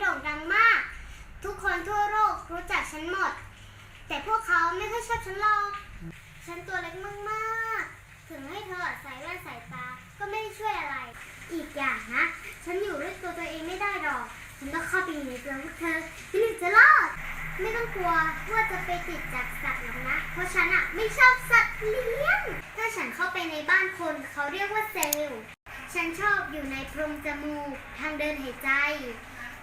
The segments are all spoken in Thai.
โด่งดังมาก ทุกคนทั่วโลกรู้จักฉันหมด แต่พวกเขาไม่ค่อยชอบฉันหรอก ฉันตัวเล็กมากๆ ถึงให้เธอใส่แว่นสายตาก็ไม่ได้ช่วยอะไร อีกอย่างนะ ฉันอยู่ด้วยตัวตัวเองไม่ได้หรอก ฉันต้องเข้าไปอยู่ในตัวพวกเธอที่หนึ่งจะรอด ไม่ต้องกลัวว่าจะไปติดจากสัตว์หรอกนะ เพราะฉันอะไม่ชอบสัตว์เลี้ยง ถ้าฉันเข้าไปในบ้านคนเขาเรียกว่าเซลล์ฉันชอบอยู่ในโพรงจมูก ทางเดินหายใจ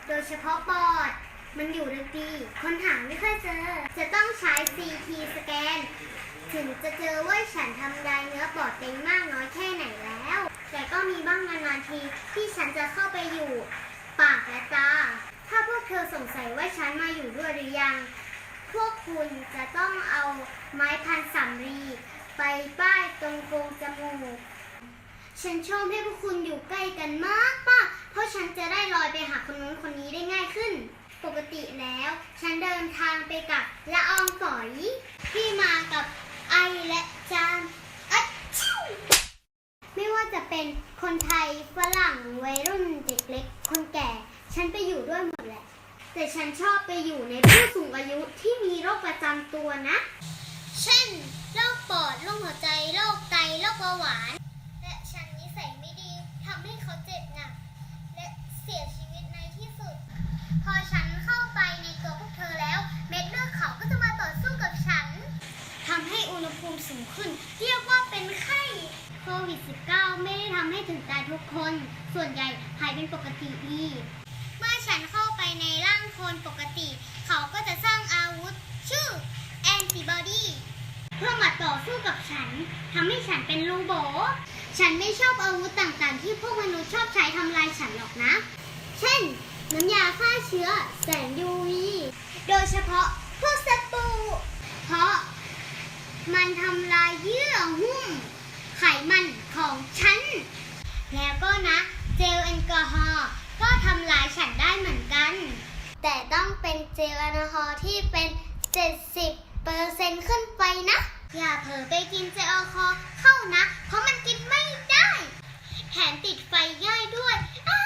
โดยเฉพาะปอด มันอยู่ลึกดีคนหาไม่ค่อยเจอ จะต้องใช้ CT สแกน ถึงจะเจอว่าฉันทำลายเนื้อปอดเป็นมากน้อยแค่ไหนแล้ว แต่ก็มีบ้างนานๆทีที่ฉันจะเข้าไปอยู่ ปากและตา ถ้าพวกเธอสงสัยว่าฉันมาอยู่ด้วยหรือยัง พวกคุณจะต้องเอาไม้พันสำลีไปป้ายตรงโพรงจมูกฉันชอบให้พวกคุณอยู่ใกล้กันมากมาก ราะฉันจะได้ลอยไปหาคนนู้นคนนี้ได้ง่ายขึ้น ปกติแล้ว ฉันเดินทางไปกับละอองฝอยที่มากับไอและจามอัดชิวไม่ว่าจะเป็นคนไทยฝรั่งวัยรุ่นเด็กเล็ก คนแก่ ฉันไปอยู่ด้วยหมดแหละ แต่ฉันชอบไปอยู่ในผู้สูงอายุที่มีโรคประจำตัวนะ เช่น โรคปอด โรคหัวใจ โรคไต โรคเบาหวาน และฉันนิสัยไม่ดีทำให้เขาเจ็บหนัก และเสียชีวิตในที่สุด พอฉันเข้าไปในตัวพวกเธอแล้ว เม็ดเลือดเขาก็จะมาต่อสู้กับฉันทำให้อุณหภูมิสูงขึ้น เรียกว่าเป็นไข้โควิด -19 ไม่ได้ทำให้ถึงตายทุกคน ส่วนใหญ่หายเป็นปกติดี เมื่อฉันเข้าไปในร่างคนปกติ เขาก็จะสร้างอาวุธ ชื่อแอนติบอดีเพื่อมาต่อสู้กับฉันทำให้ฉันเป็นลูโบ ฉันไม่ชอบอาวุธต่างๆ ที่พวกมนุษย์ชอบใช้ทำลายฉันหรอกนะ เช่น น้ำยาฆ่าเชื้อแสง UV โดยเฉพาะพวกสปูเพราะมันทำลายเยื่อหุ้ม ไขมันของฉัน แล้วก็นะ เจลแอลกอฮอล์ก็ทำลายฉันได้เหมือนกัน แต่ต้องเป็นเจลแอลกอฮอล์ที่เป็น 70เปอร์เซ็นต์ขึ้นไปนะ อย่าเผลอไปกินเจลแอลกอฮอล์เข้านะ เพราะมันกินไม่ได้ แถมติดไฟง่ายด้วยอ้า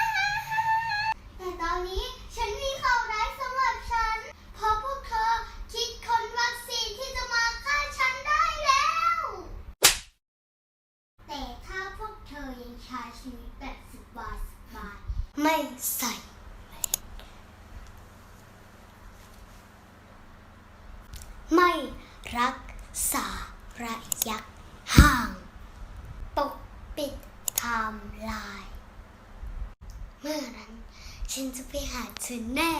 แต่ตอนนี้ฉันมีข่าวร้ายสำหรับฉัน เพราะพวกเธอคิดคนวัคซีนที่จะมาฆ่าฉันได้แล้ว แต่ถ้าพวกเธ อยังใช้ชีวิตแบบสบายสบาย ไม่ใส่ไม่รักษาระยะห่าง ปกปิดไทม์ไลน์เมื่อนั้น ฉันจะไปหาเธอแน่